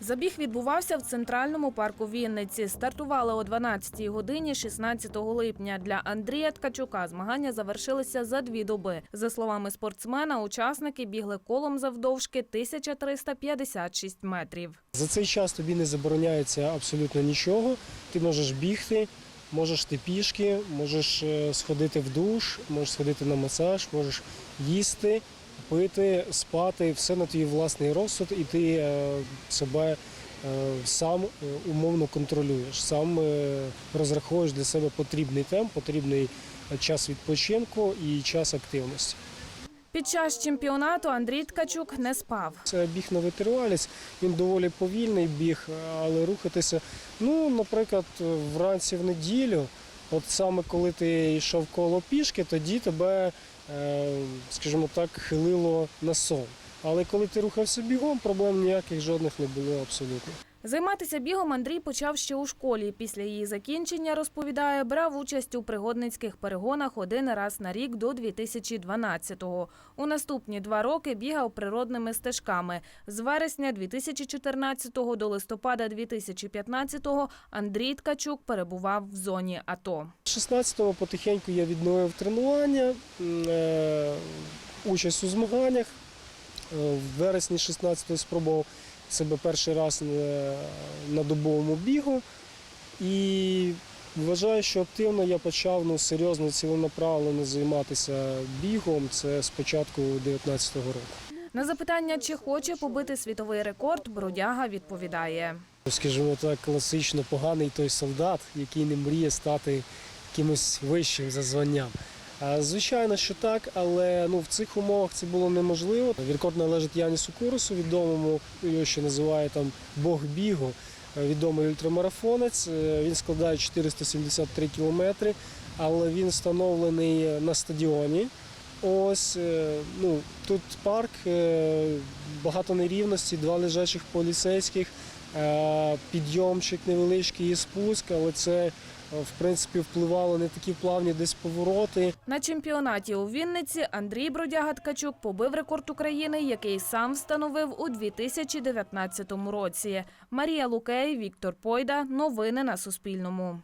Забіг відбувався в центральному парку Вінниці. Стартували о 12-й годині 16 липня. Для Андрія Ткачука змагання завершилися за дві доби. За словами спортсмена, учасники бігли колом завдовжки 1356 метрів. За цей час тобі не забороняється абсолютно нічого. Ти можеш бігти, можеш ти пішки, можеш е, сходити в душ, можеш сходити на масаж, можеш їсти, пити, спати, все на твій власний розсуд, і ти е, себе е, сам е, умовно контролюєш, сам розраховуєш для себе потрібний темп, потрібний час відпочинку і час активності. Під час чемпіонату Андрій Ткачук не спав. Це біг на витривалість, він доволі повільний біг, але рухатися. Ну, наприклад, вранці в неділю, от саме коли ти йшов коло пішки, тоді тебе, скажімо так, хилило на сон. Але коли ти рухався бігом, проблем ніяких жодних не було абсолютно. Займатися бігом Андрій почав ще у школі. Після її закінчення, розповідає, брав участь у пригодницьких перегонах один раз на рік до 2012-го. У наступні два роки бігав природними стежками. З вересня 2014-го до листопада 2015-го Андрій Ткачук перебував в зоні АТО. 16-го потихеньку я відновив тренування, е, участь у змаганнях. Е, В вересні 16-го спробував себе перший раз на добовому бігу. І вважаю, що активно я почав ну, серйозно ціленаправлено займатися бігом. Це з початку 19-го року. На запитання, чи хоче побити світовий рекорд, Бродяга відповідає. Скажімо так, класично поганий той солдат, який не мріє стати кимось вищим за званням. А, Звичайно, що так, але ну, в цих умовах це було неможливо. Рекорд належить Янісу Курусу, відомому, його ще називає там Бог бігу, е, відомий ультрамарафонець. Е, Він складає 473 кілометри, але він встановлений на стадіоні. Ось е, ну тут парк, е, багато нерівності, два лежачих поліцейських, е, підйомчик невеличкий і спуск, але це е, в принципі впливало не такі плавні десь повороти. На чемпіонаті у Вінниці Андрій Бродяга Ткачук побив рекорд України, який сам встановив у 2019 році. Марія Лукей, Віктор Пойда. Новини на Суспільному.